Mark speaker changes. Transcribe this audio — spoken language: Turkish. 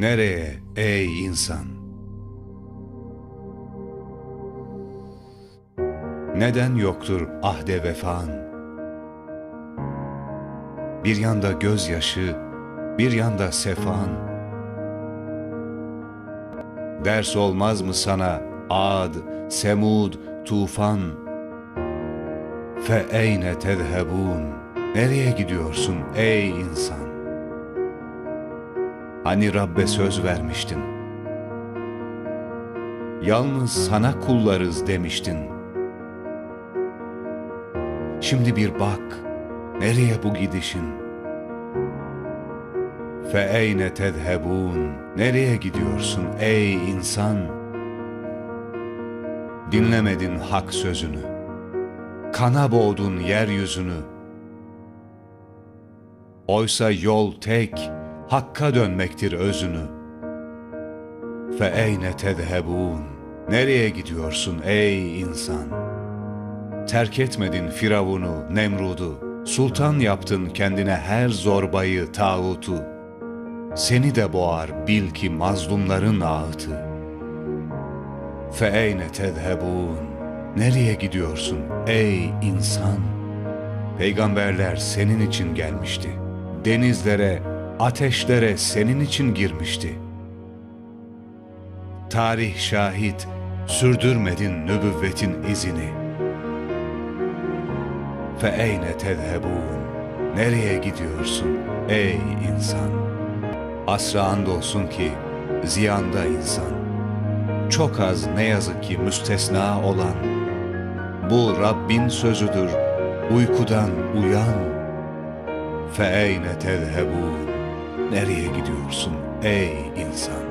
Speaker 1: Nereye ey insan? Neden yoktur ahde vefan? Bir yanda gözyaşı, bir yanda sefan. Ders olmaz mı sana Ad, Semud, Tufan? Fe eyne tezhebun? Nereye gidiyorsun ey insan? Hani Rabbe söz vermiştin. Yalnız sana kullarız demiştin. Şimdi bir bak, nereye bu gidişin? Fe eyne tezhebun? Nereye gidiyorsun ey insan? Dinlemedin hak sözünü. Kana boğdun yeryüzünü. Oysa yol tek, Hakka dönmektir özünü. Fe eyne tezhebun? Nereye gidiyorsun ey insan? Terk etmedin Firavun'u, Nemrud'u, sultan yaptın kendine her zorbayı, tağutu. Seni de boğar bil ki mazlumların ağıtı. Fe eyne tezhebun? Nereye gidiyorsun ey insan? Peygamberler senin için gelmişti. Denizlere, ateşlere senin için girmişti. Tarih şahit, sürdürmedin nübüvvetin izini. Fe eyne tezhebun? Nereye gidiyorsun ey insan? Asra andolsun ki ziyanda insan. Çok az ne yazık ki müstesna olan. Bu Rabbin sözüdür, uykudan uyan. Fe eyne tezhebun? Nereye gidiyorsun ey insan?